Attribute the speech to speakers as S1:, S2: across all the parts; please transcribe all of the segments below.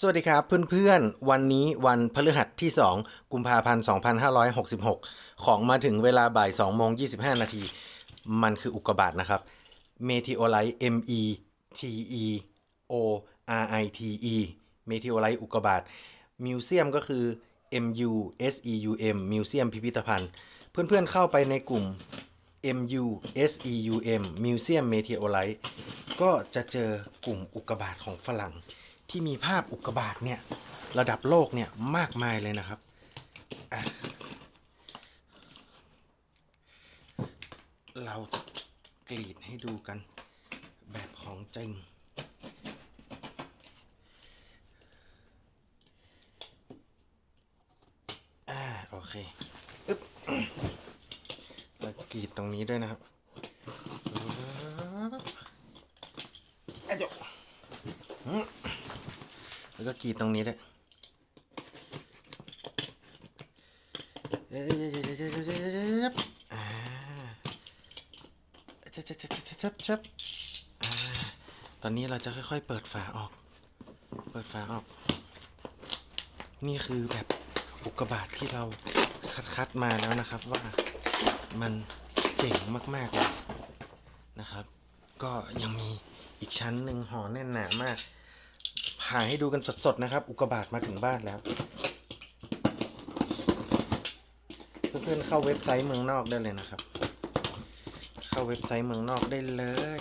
S1: สวัสดีครับเพื่อนๆ วันนี้วันพฤหัสที่ 2 กุมภาพันธ์ 2566 ของมาถึงเวลาบ่าย2โมง25 นาที มันคืออุกกาบาตนะครับ Meteorite M E T E O R I T E Meteorite อุกกาบาตมิวเซียมก็คือ M U S E U M มิวเซียมพิพิธภัณฑ์ เพื่อนๆ เข้าไปในกลุ่ม M U S E U M Museum Meteorite ก็จะเจอกลุ่มอุกกาบาตของฝรั่ง ที่มีภาพอุกกาบาตเนี่ย ระดับโลกเนี่ยมากมายเลยนะครับ เรากรีดให้ดูกันแบบของจริงอ่าโอเคอึ๊บแล้วกรีดตรงนี้ด้วยนะครับอะเดี๋ยวอืม แล้วก็กรีดตรงนี้ด้วยเอ๊ะอ่าชับชับชับชับชับชับอ่าตอนนี้เราจะค่อยๆ เปิดฝาออก เปิดฝาออก นี่คือแบบอุกกาบาตที่เราคัดคัดมาแล้วนะครับว่ามันเจ๋งมากๆเลยนะครับ ก็ยังมีอีกชั้นหนึ่งห่อแน่นหนามาก ผ่าให้ดูกันสดๆนะครับ อุกบาตมาถึงบ้านแล้ว เพื่อนๆเข้าเว็บไซต์เมืองนอกได้เลยนะครับ เข้าเว็บไซต์เมืองนอกได้เลย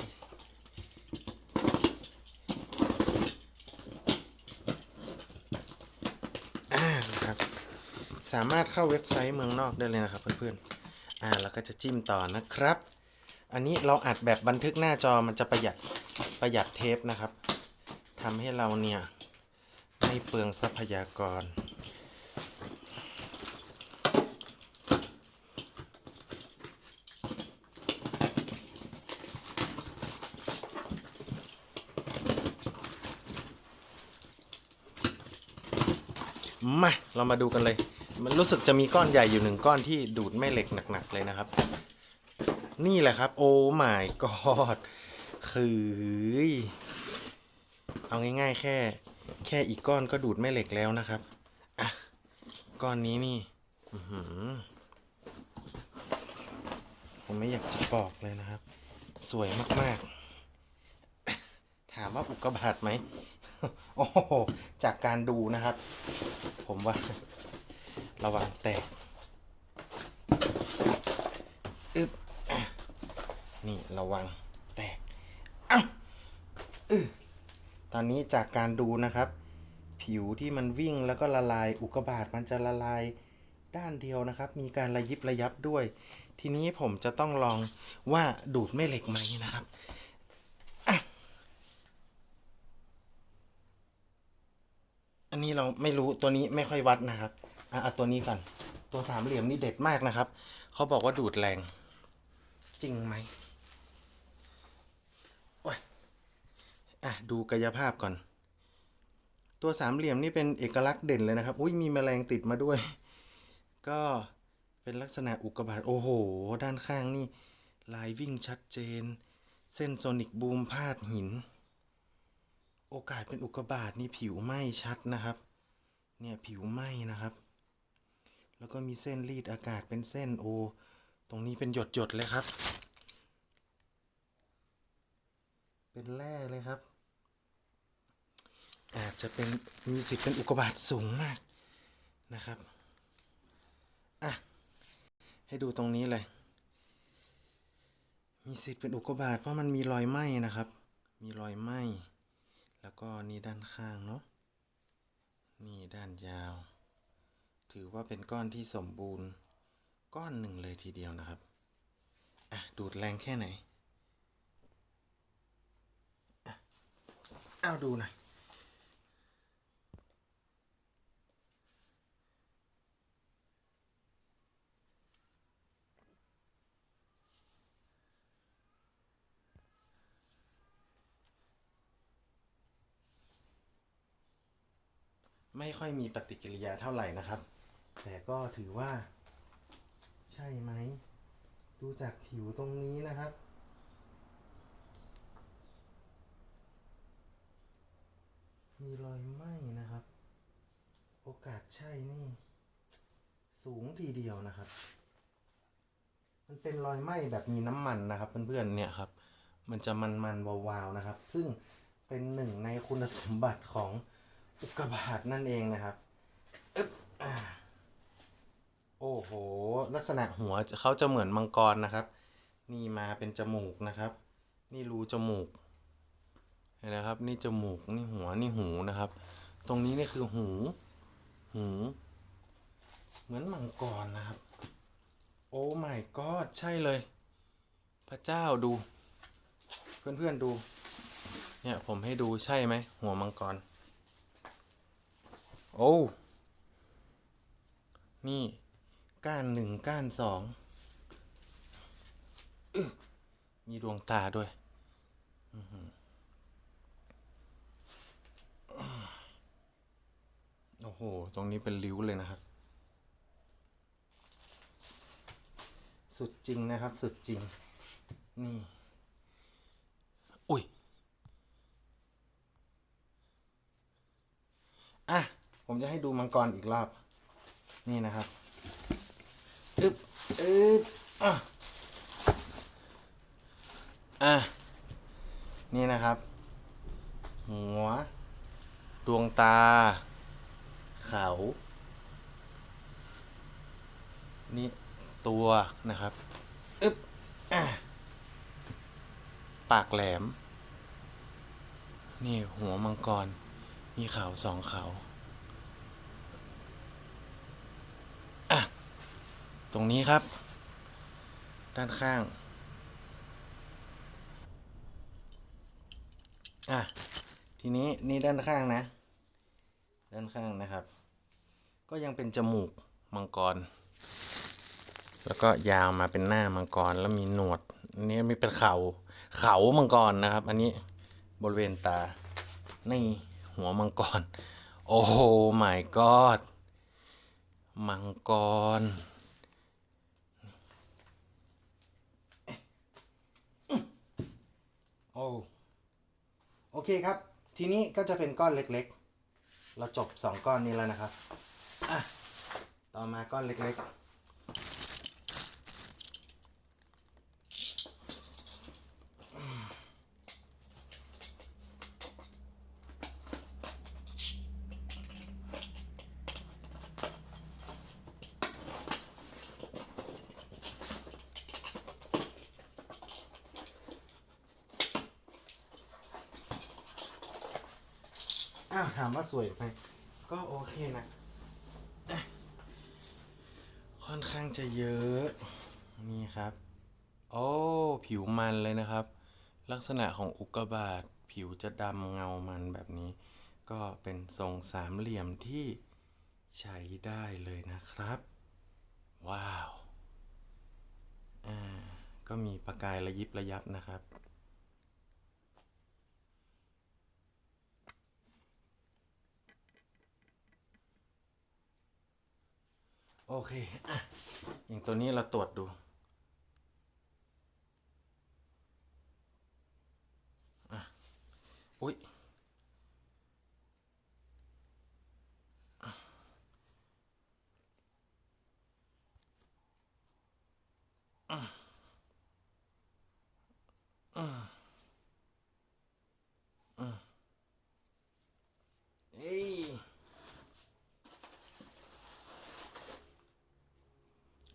S1: สามารถเข้าเว็บไซต์เมืองนอกได้เลยนะครับเพื่อนๆ อ่าแล้วก็จะจิ้มต่อนะครับ อันนี้เราอัดแบบบันทึกหน้าจอมันจะประหยัดประหยัดเทปนะครับ ทำให้เราเนี่ย ไม่เปลืองทรัพยากร มา เรามาดูกันเลย มันรู้สึกจะมีก้อนใหญ่อยู่หนึ่งก้อนที่ดูดแม่เหล็กหนัก ๆ เลยนะครับ นี่แหละครับ โอ้ my god คือ เอาง่ายๆ แค่ แค่อีกก้อนก็ดูดแม่เหล็กแล้วนะครับ อะ ก้อนนี้นี่ผมไม่อยากจะบอกเลยนะครับ สวยมากๆ ถามว่าอุกกาบาตไหม โอ้โห จากการดูนะครับ ผมว่า ระวังแตกอึบอนี่ระวังแตก เอ้าอึ ตอนนี้จากการดูนะครับ ผิวที่มันวิ่งแล้วก็ละลายอุกกาบาตมันจะละลายด้านเดียวนะครับ มีการระยิบระยับด้วย ทีนี้ผมจะต้องลองว่าดูดแม่เหล็กไหมนะครับอันนี้เราไม่รู้ตัวนี้ไม่ค่อยวัดนะครับอะเอาตัวนี้ก่อนตัวสามเหลี่ยมนี่เด็ดมากนะครับ เขาบอกว่าดูดแรง จริงไหมโอ้ย อะดูกายภาพก่อน ตัวสามเหลี่ยมนี่เป็นเอกลักษณ์เด่นเลยนะครับ อุ้ยมีแมลงติดมาด้วย ก็เป็นลักษณะอุกกาบาตโอ้โห ด้านข้างนี่ ลายวิ่งชัดเจน เส้นโซนิกบูมพาดหิน โอกาสเป็นอุกกาบาตนี่ผิวไหม้ชัดนะครับ เนี่ยผิวไหม้นะครับ แล้วก็มีเส้นรีดอากาศเป็นเส้นโอ ตรงนี้เป็นหยดหยดๆเลยครับ เป็นแร่เลยครับ อาจจะเป็นมีสิทธิ์เป็นอุกกาบาตสูงมากนะครับ อะ ให้ดูตรงนี้เลย มีสิทธิ์เป็นอุกกาบาตเพราะมันมีรอยไหม้นะครับ มีรอยไหม้แล้วก็นี่ด้านข้างเนาะ นี่ด้านยาว ถือว่าเป็นก้อนที่สมบูรณ์ ก้อนหนึ่งเลยทีเดียวนะครับ อะ ดูดแรงแค่ไหน อะ เอาดูหน่อย ไม่ค่อยมีปฏิกิริยาเท่าไหร่นะครับ แต่ก็ถือว่า ใช่ไหม ดูจากผิวตรงนี้นะครับ มีรอยไหม้นะครับ โอกาสใช่นี่ สูงทีเดียวนะครับ มันเป็นรอยไหม้แบบมีน้ำมันนะครับ เพื่อนๆเนี่ยครับ มันจะมันๆวาวๆนะครับ ซึ่งเป็นหนึ่งในคุณสมบัติของ อุกกาบาตนั่นเองนะครับอึ๊บอ่าโอ้โห ลักษณะหัวเขาจะเหมือนมังกรนะครับ นี่มาเป็นจมูกนะครับ นี่รูจมูกเห็นนะครับ นี่จมูก นี่หัว นี่หูนะครับ ตรงนี้นี่คือหู หู เหมือนมังกรนะครับ โอ้ my god ใช่เลย พระเจ้าดู เพื่อนๆดู เนี่ยผมให้ดูใช่ไหมหัวมังกร โอ้ นี่ก้านหนึ่งก้านสอง มีดวงตาด้วย โอ้โห ตรงนี้เป็นริ้วเลยนะครับ สุดจริงนะครับ สุดจริง นี่ อุ้ย อะ ผมจะให้ดูมังกรอีกรอบนี่นะครับอึ๊บอึ๊บอะอะนี่นะครับ หัว ดวงตา เขา นี่ตัวนะครับอึ๊บอะปากแหลม นี่หัวมังกร มีเขาสองเขา อะ ตรงนี้ครับ ด้านข้าง อะ ทีนี้นี่ด้านข้างนะ ด้านข้างนะครับ ก็ยังเป็นจมูกมังกร แล้วก็ยาวมาเป็นหน้ามังกรแล้วมีหนวดอันนี้มีเป็นเขาเขามังกรนะครับ อันนี้บริเวณตาในหัวมังกร โอ้โห my god มังกร โอ้โอเคครับ ทีนี้ก็จะเป็นก้อนเล็กๆ เราจบสองก้อนนี้แล้วนะครับ อะ ต่อมาก้อนเล็กๆ อ้าวถามว่า สวยไหมก็โอเคนะอะค่อนข้างจะเยอะ นี่ครับ โอ้ ผิวมันเลยนะครับ ลักษณะของอุกกาบาตผิวจะดำเงามันแบบนี้ ก็เป็นทรงสามเหลี่ยมที่ใช้ได้เลยนะครับ ว้าว อ่า ก็มีประกายระยิบระยับนะครับ โอเคอะอย่างตัวนี้เราตรวจดูอะอ้ย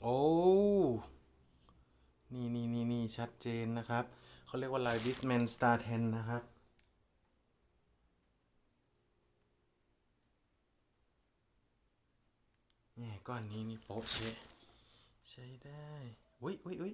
S1: โอ้ นี่นี่นี่นี่ ชัดเจนนะครับเขาเรียกว่าลายดิสแมนสตาร์เทนนะครับนี่ก้อนนี้นี่โป๊ะเชะใช้ได้อุ้ยอุ้ยอุ้ย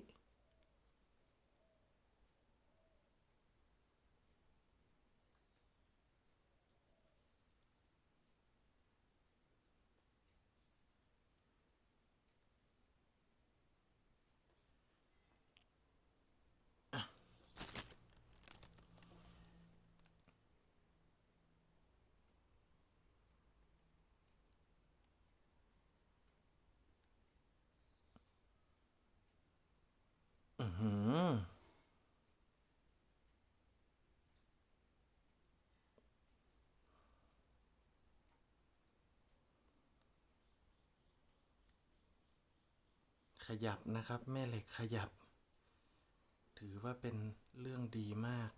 S1: ขยับนะครับ แม่เหล็กขยับ ถือว่าเป็นเรื่องดีมาก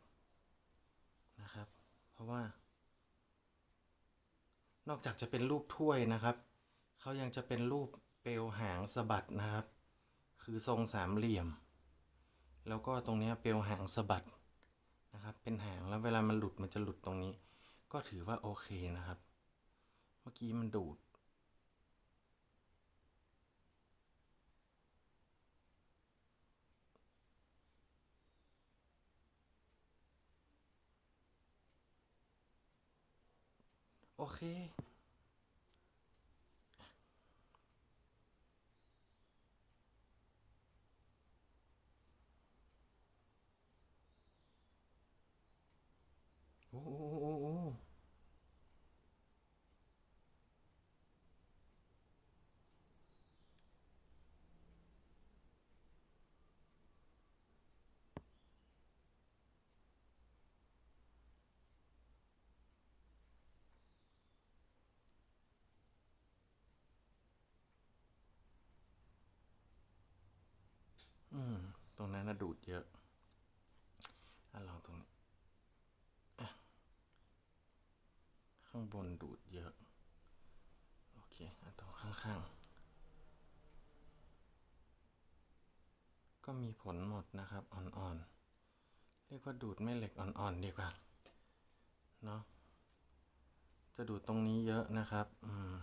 S1: นะครับ เพราะว่า นอกจากจะเป็นรูปถ้วยนะครับ เขายังจะเป็นรูปเปลวหางสะบัดนะครับ คือทรงสามเหลี่ยม แล้วก็ตรงนี้เปลวหางสะบัดนะครับ เป็นหางแล้วเวลามันหลุดมันจะหลุดตรงนี้ ก็ถือว่าโอเคนะครับ เมื่อกี้มันดูด โอเค โอ้โอ้โอ้โอ้ อืม ตรงนั้นน่ะดูดเยอะอะลองตรงนี้ข้างบนดูดเยอะ โอเคอะตรงข้างๆ ก็มีผลหมดนะครับ อ่อนๆ เรียกว่าดูดแม่เหล็กอ่อนๆ ดีกว่า เนาะ จะดูดตรงนี้เยอะนะครับ อืม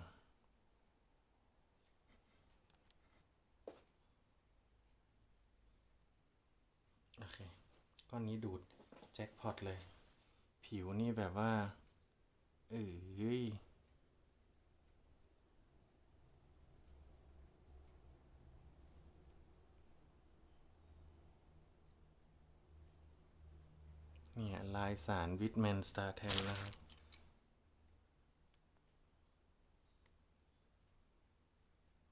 S1: โอเค ก้อนนี้ดูดแจ็คพอตเลย ผิวนี่แบบว่า เอ้ยเนี่ยลายสารวิทแมนสตาร์แทนนะครับ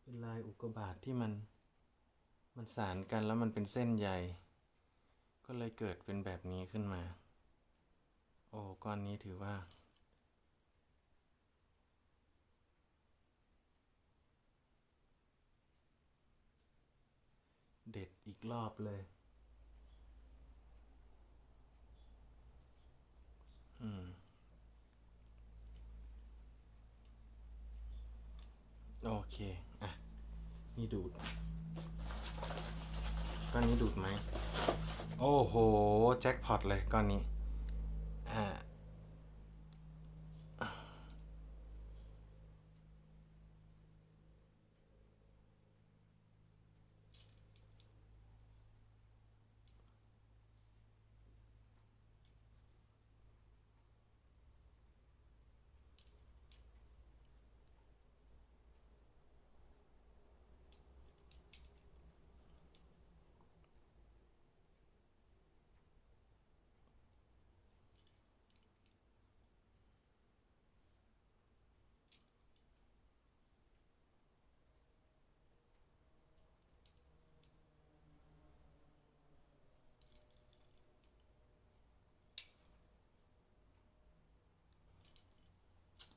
S1: เป็นลายอุกกาบาตที่มัน มันสารกันแล้วมันเป็นเส้นใย ก็เลยเกิดเป็นแบบนี้ขึ้นมา โอ้ก้อนนี้ถือว่า เด็ดอีกรอบเลย อืม โอเค อะ นี่ดูดก้อนนี้ดูดไหม โอ้โห แจ็คพอตเลยก้อนนี้ อ่า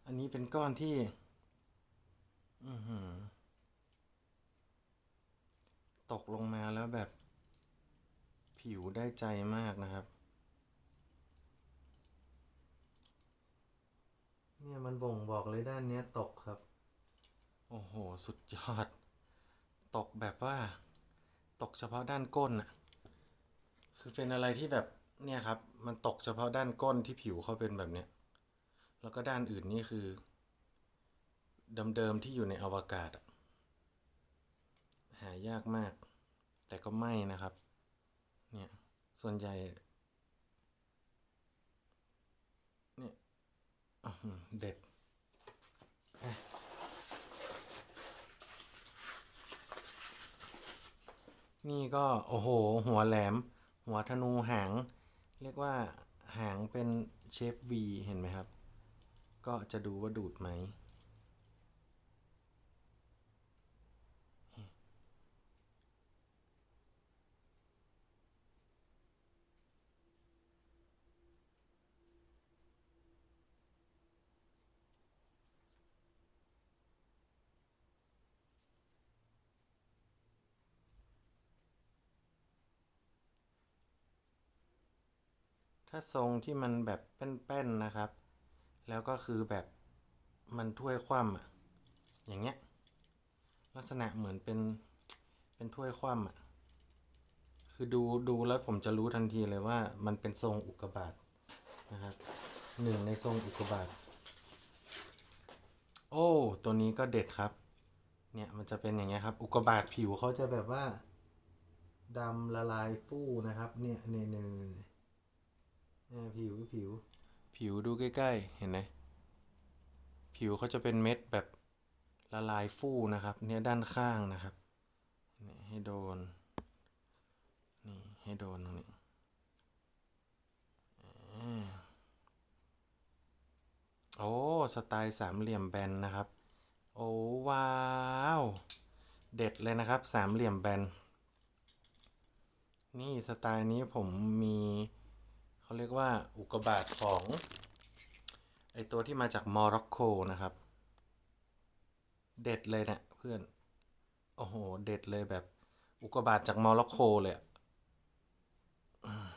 S1: อันนี้เป็นก้อนที่ อือหือตกลงมาแล้วแบบ ผิวได้ใจมากนะครับ เนี่ยมันบ่งบอกเลยด้านเนี้ยตกครับ โอ้โห สุดยอด ตกแบบว่า ตกเฉพาะด้านก้นอะคือเป็นอะไรที่แบบเนี่ยครับ มันตกเฉพาะด้านก้นที่ผิวเขาเป็นแบบเนี้ย แล้วก็ด้านอื่นนี่คือ เดิมๆที่อยู่ในอวกาศ หายากมาก แต่ก็ไม่นะครับ เนี่ย ส่วนใหญ่เนี่ยเด็ดนี่ก็โอ้โห หัวแหลม หัวธนูหาง เรียกว่าหางเป็นเชฟ V เห็นไหมครับ ก็จะดูว่าดูดไหม ถ้าทรงที่มันแบบแป้นๆนะครับ แล้วก็คือแบบมันถ้วยคว่ำอะอย่างเงี้ย ลักษณะเหมือนเป็น เป็นถ้วยคว่ำอะ คือดูดูแล้วผมจะรู้ทันทีเลยว่า มันเป็นทรงอุกกาบาตนะครับหนึ่งในทรงอุกกาบาตโอ้ ตัวนี้ก็เด็ดครับ เนี่ยมันจะเป็นอย่างเงี้ยครับ อุกกาบาตผิวเขาจะแบบว่าดำละลายฟู่นะครับ เนี่ยเนี่ยเนี่ยเนี่ยเนี่ยผิวผิว ผิวดูใกล้ๆ เห็นไหมผิวเขาจะเป็นเม็ดแบบละลายฟู่นะครับเนี่ยด้านข้างนะครับนี่ให้โดน นี่ให้โดนตรงนี้โอ้สไตล์สามเหลี่ยมแบนนะครับ โอ้ว้าว เด็ดเลยนะครับ สามเหลี่ยมแบน นี่สไตล์นี้ผมมี เขาเรียกว่าอุกกาบาตของไอตัวที่มาจากโมร็อกโกนะครับ เด็ดเลยเนะี่ยเพื่อน โอ้โห เด็ดเลยแบบ อุกกาบาตจากโมร็อกโกเลยอะอืม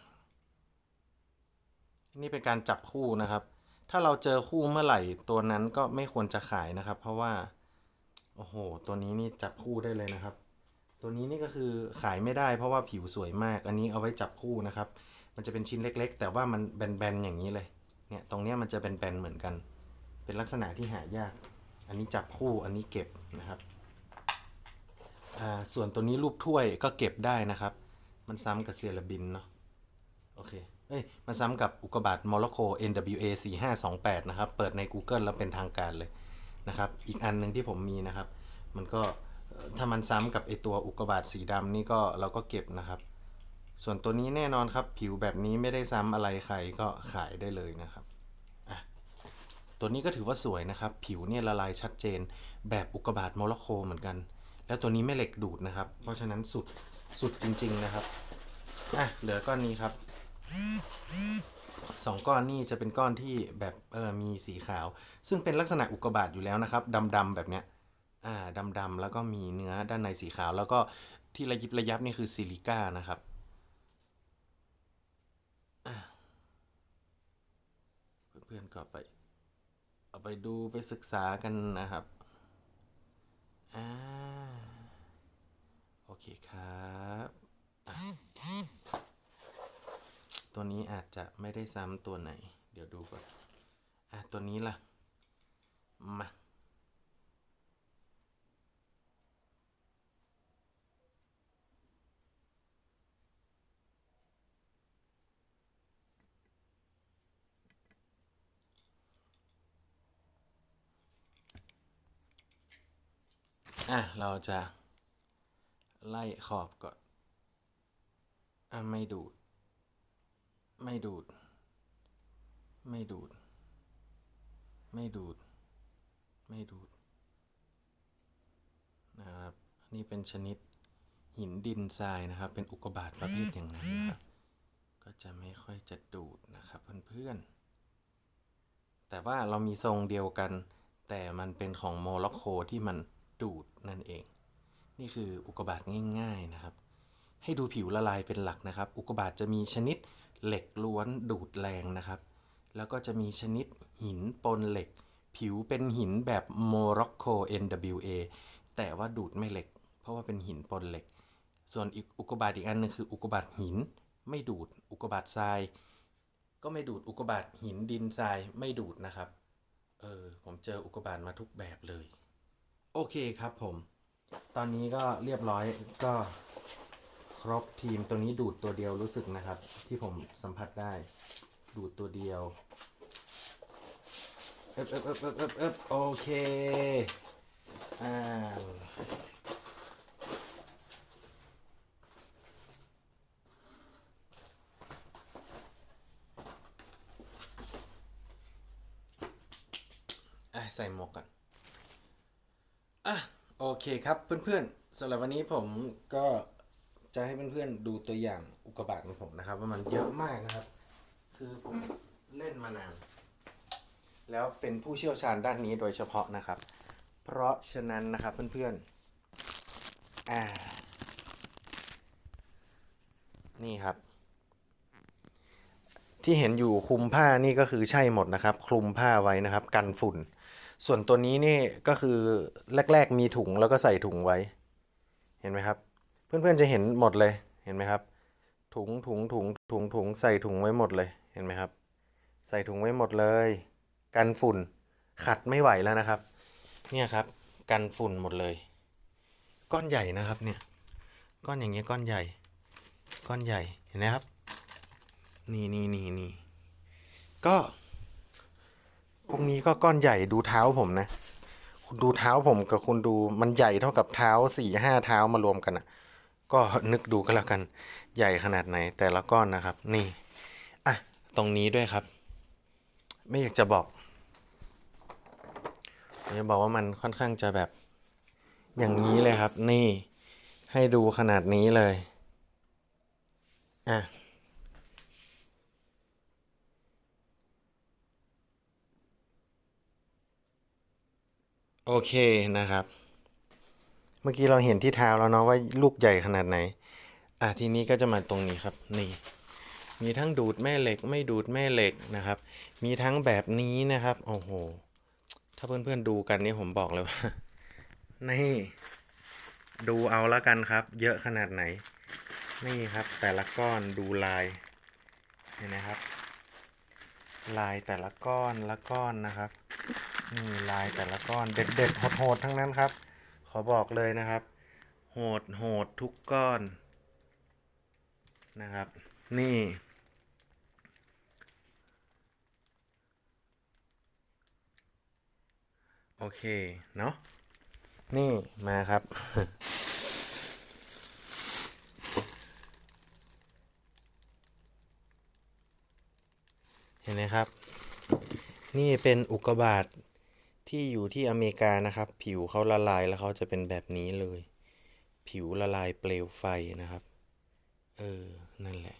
S1: นี่เป็นการจับคู่นะครับ ถ้าเราเจอคู่เมื่อไหร่ตัวนั้นก็ไม่ควรจะขายนะครับ เพราะว่า โอ้โห ตัวนี้นี่จับคู่ได้เลยนะครับ ตัวนี้นี่ก็คือขายไม่ได้เพราะว่าผิวสวยมาก อันนี้เอาไว้จับคู่นะครับ มันจะเป็นชิ้นเล็ก ๆ แต่ว่ามันแบนๆอย่างนี้เลย เนี่ยตรงเนี้ยมันจะแบนๆเหมือนกัน เป็นลักษณะที่หายาก อันนี้จับคู่อันนี้เก็บนะครับอ่าส่วนตัวนี้รูปถ้วยก็เก็บได้นะครับ มันซ้ำกับเซราบินเนาะ โอเค เอ้ย มันซ้ำกับอุกกาบาตโมร็อกโก NWA 4528 นะครับ เปิดใน Google แล้วเป็นทางการเลยนะครับ อีกอันหนึ่งที่ผมมีนะครับ มันก็ถ้ามันซ้ำกับไอตัวอุกกาบาตสีดำนี่ก็เราก็เก็บนะครับ ส่วนตัวนี้แน่นอนครับ ผิวแบบนี้ไม่ได้ซ้ำอะไรใครก็ขายได้เลยนะครับตัวนี้ก็ถือว่าสวยนะครับ ผิวเนี่ยละลายชัดเจน แบบอุกกาบาตโมร็อกโกเหมือนกัน แล้วตัวนี้ไม่เหล็กดูดนะครับ เพราะฉะนั้นสุดสุดจริง ๆนะครับอะเหลือก้อนนี้ครับสองก้อนนี่จะเป็นก้อนที่แบบเออมีสีขาว ซึ่งเป็นลักษณะอุกกาบาตอยู่แล้วนะครับดำๆแบบเนี้ยอ่าดำๆแล้วก็มีเนื้อด้านในสีขาว แล้วก็ที่ระยิบระยับนี่คือซิลิก้านะครับอะ เพื่อนก็ไป เอาไปดูไปศึกษากันนะครับ อ่า โอเคครับ ตัวนี้อาจจะไม่ได้ซ้ำตัวไหน เดี๋ยวดูก่อน อะ ตัวนี้ล่ะ มา อะ เราจะไล่ขอบก่อน อะ ไม่ดูด ไม่ดูด ไม่ดูด ไม่ดูด ไม่ดูด นะครับอันนี้เป็นชนิดหินดินทรายนะครับ เป็นอุกกาบาตประเภทอย่างนั้นนะครับ ก็จะไม่ค่อยจะดูดนะครับเพื่อนๆ แต่ว่าเรามีทรงเดียวกัน แต่มันเป็นของโมร็อกโกที่มัน ดูดนั่นเอง นี่คืออุกกาบาตง่ายๆนะครับ ให้ดูผิวละลายเป็นหลักนะครับ อุกกาบาตจะมีชนิดเหล็กล้วนดูดแรงนะครับ แล้วก็จะมีชนิดหินปนเหล็ก ผิวเป็นหินแบบโมร็อกโก NWA แต่ว่าดูดไม่เหล็ก เพราะว่าเป็นหินปนเหล็ก ส่วนอีกอุกกาบาตอีกอันหนึงคืออุกกาบาตหินไม่ดูด อุกกาบาตทราย ก็ไม่ดูดอุกกาบาตหินดินทรายไม่ดูดนะครับ เออผมเจออุกกาบาตมาทุกแบบเลย โอเคครับผม ตอนนี้ก็เรียบร้อยก็ครบทีมตัวนี้ดูดตัวเดียวรู้สึกนะครับ ที่ผมสัมผัสได้ ดูดตัวเดียวเอ๊บเอ๊บเอ๊บเอ๊บเอบเอบโอเคอ่าอะใส่หมวกก่อนอะ โอเคครับเพื่อนๆสำหรับวันนี้ผมก็จะให้เพื่อนๆดูตัวอย่างอุกกาบาตของผมนะครับว่ามันเยอะมากนะครับ คือผมเล่นมานาน แล้วเป็นผู้เชี่ยวชาญด้านนี้โดยเฉพาะนะครับ เพราะฉะนั้นนะครับเพื่อนๆอ่านี่ครับ ที่เห็นอยู่คลุมผ้านี่ก็คือใช่หมดนะครับ คลุมผ้าไว้นะครับ กันฝุ่น ส่วนตัวนี้นี่ก็คือแรก ๆ มีถุงแล้วก็ใส่ถุงไว้ เห็นไหมครับ เพื่อนๆจะเห็นหมดเลยเห็นไหมครับ ถุงถุงถุงถุงถุงใส่ถุงไว้หมดเลยเห็นไหมครับ ใส่ถุงไว้หมดเลย กันฝุ่นขัดไม่ไหวแล้วนะครับ เนี่ยครับ กันฝุ่นหมดเลย ก้อนใหญ่นะครับเนี่ยก้อนอย่างเงี้ยก้อนใหญ่ ก้อนใหญ่เห็นไหมครับ นี่นี่นี่นี่ก็ พวกนี้ก็ก้อนใหญ่ดูเท้าผมนะ คุณดูเท้าผมกับคุณดูมันใหญ่เท่ากับเท้าสี่ห้าเท้ามารวมกันอะ ก็นึกดูก็แล้วกัน ใหญ่ขนาดไหนแต่ละก้อนนะครับ นี่ อะ ตรงนี้ด้วยครับ ไม่อยากจะบอกผมจะบอกว่ามันค่อนข้างจะแบบ อย่างนี้เลยครับ นี่ให้ดูขนาดนี้เลย อะ โอเคนะครับ เมื่อกี้เราเห็นที่เท้าแล้วเนาะว่าลูกใหญ่ขนาดไหน อะทีนี้ก็จะมาตรงนี้ครับนี่ มีทั้งดูดแม่เหล็ก ไม่ดูดแม่เหล็กนะครับ มีทั้งแบบนี้นะครับโอ้โหถ้าเพื่อนๆดูกันนี่ผมบอกเลยว่านี่ดูเอาแล้วกันครับ เยอะขนาดไหน นี่ครับ แต่ละก้อนดูลายเห็นไหมครับ ลายแต่ละก้อนละก้อนนะครับ นี่ลายแต่ละก้อนเด็ดเด็ดๆโหดๆทั้งนั้นครับ ขอบอกเลยนะครับ โหดโหดทุกก้อนนะครับ นี่ โอเค เนาะนี่มาครับ เห็นไหมครับ นี่เป็นอุกกาบาต ที่อยู่ที่อเมริกานะครับ ผิวเขาละลายแล้วเขาจะเป็นแบบนี้เลย ผิวละลายเปลวไฟนะครับ เออ นั่นแหละ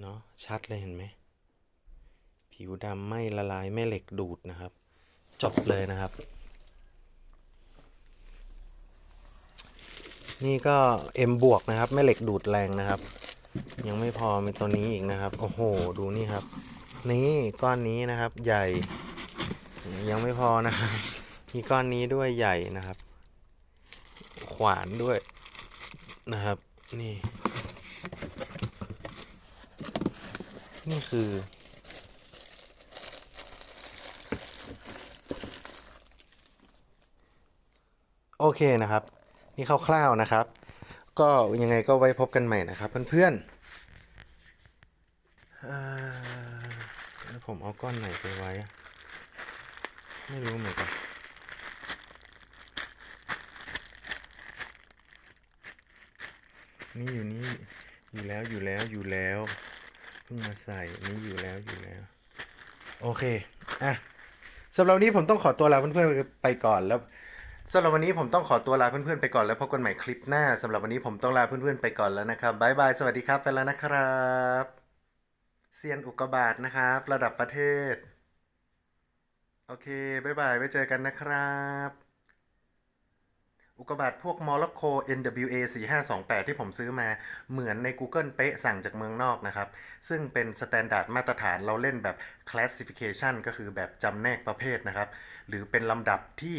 S1: เนาะชัดเลยเห็นไหม ผิวดำไม่ละลายแม่เหล็กดูดนะครับ จบเลยนะครับ นี่ก็ M บวกนะครับ แม่เหล็กดูดแรงนะครับ ยังไม่พอมีตัวนี้อีกนะครับ โอ้โห ดูนี่ครับ นี่ก้อนนี้นะครับใหญ่ ยังไม่พอนะครับมีก้อนนี้ด้วยใหญ่นะครับ ขวานด้วยนะครับ นี่ นี่คือ โอเคนะครับ นี่คร่าวๆนะครับ ก็ยังไงก็ไว้พบกันใหม่นะครับเพื่อนๆอ่าแล้วผมเอา ก้อนไหนไปไว้ ไม่รู้เหมือนกันนี่อยู่นี่อยู่แล้วอยู่แล้วอยู่แล้วเพิ่งมาใส่นี่อยู่แล้วอยู่แล้ว โอเคอะสำหรับวันนี้ผมต้องขอตัวลาเพื่อนๆไปก่อนแล้วสำหรับวันนี้ผมต้องขอตัวลาเพื่อนๆไปก่อนแล้วพบกันใหม่คลิปหน้าสำหรับวันนี้ผมต้องลาเพื่อนๆไปก่อนแล้วนะครับบายบายสวัสดีครับไปแล้วนะครับ เซียนอุกกาบาตนะครับ ระดับประเทศ โอเคบายบายไว้เจอกันนะครับ อุกกาบาตพวกมอร็อกโก NWA 4528 ที่ผมซื้อมาเหมือนใน Google เป๊ะสั่งจากเมืองนอกนะครับ ซึ่งเป็นสแตนดาร์ดมาตรฐานเราเล่นแบบ Classification ก็คือแบบจำแนกประเภทนะครับ หรือเป็นลำดับที่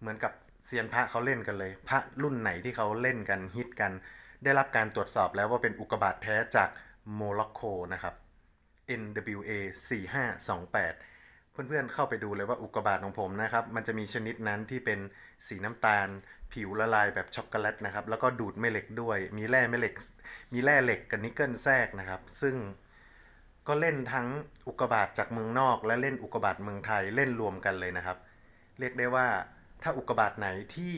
S1: เหมือนกับเซียนพระเขาเล่นกันเลย พระรุ่นไหนที่เขาเล่นกันฮิตกัน ได้รับการตรวจสอบแล้วว่าเป็นอุกกาบาตแท้จากโมร็อกโกนะครับ NWA 4528 เพื่อนๆเข้าไปดูเลยว่าอุกกาบาตของผมนะครับ มันจะมีชนิดนั้นที่เป็นสีน้ำตาล ผิวละลายแบบช็อกโกแลตนะครับ แล้วก็ดูดแม่เหล็กด้วย มีแร่แม่เหล็ก มีแร่เหล็กกับนิกเกิลแทรกนะครับ ซึ่งก็เล่นทั้งอุกกาบาตจากเมืองนอก และเล่นอุกกาบาตเมืองไทยเล่นรวมกันเลยนะครับ เรียกได้ว่าถ้าอุกกาบาตไหนที่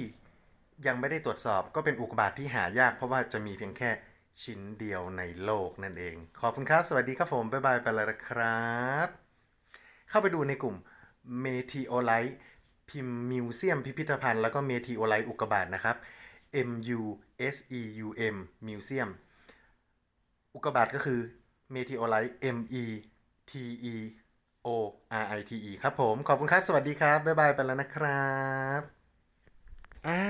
S1: ยังไม่ได้ตรวจสอบก็เป็นอุกกาบาตที่หายากเพราะว่าจะมีเพียงแค่ ชิ้นเดียวในโลกนั่นเอง ขอบคุณครับ สวัสดีครับผม บ๊ายบายไปแล้วนะครับ เข้าไปดูในกลุ่ม Meteorite พิมพ์มิวเซียมพิพิธภัณฑ์แล้วก็ Meteorite อุกกาบาตนะครับ M U S E U M Museum อุกกาบาตก็คือ Meteorite M E T E O R I T E ครับผม ขอบคุณครับ สวัสดีครับ บ๊ายบายไปแล้วนะครับอ่า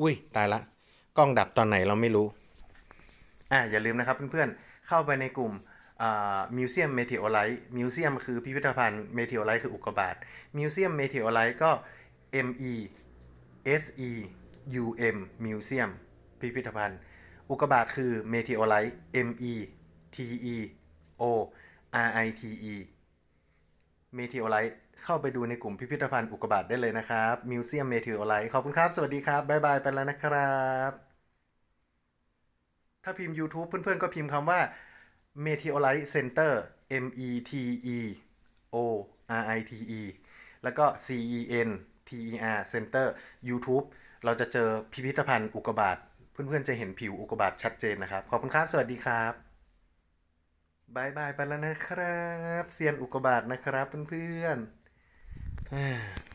S1: อุ้ย ตายละ กล้องดับตอนไหนเราไม่รู้ อ่าอย่าลืมนะครับเพื่อนๆ เข้าไปในกลุ่มมิวเซียมเมทิโอไลท์มิวเซียมคือพิพิธภัณฑ์เมทิโอไลท์คืออุกกาบาตมิวเซียมเมทิโอไลท์ก็ M E S E U M มิวเซียมพิพิธภัณฑ์ อุกกาบาตคือเมทิโอไลท์ M E T E O R I T E เมทิโอไลท์ เข้าไปดูในกลุ่มพิพิธภัณฑ์อุกกาบาตได้เลยนะครับมิวเซียมเมทิโอไลท์ขอบคุณครับ สวัสดีครับบ๊ายบายไปแล้วนะครับ ถ้าพิมพ์ YouTube เพื่อนๆ ก็พิมพ์คำว่า Meteorite Center M E T E O R I T E แล้วก็ C E N T E R Center YouTube เราจะเจอพิพิธภัณฑ์อุกกาบาตเพื่อนๆ จะเห็นผิวอุกกาบาตชัดเจนนะครับ ขอบคุณครับ สวัสดีครับบายบายไปแล้วนะครับ เซียนอุกกาบาตนะครับเพื่อนๆ 哎。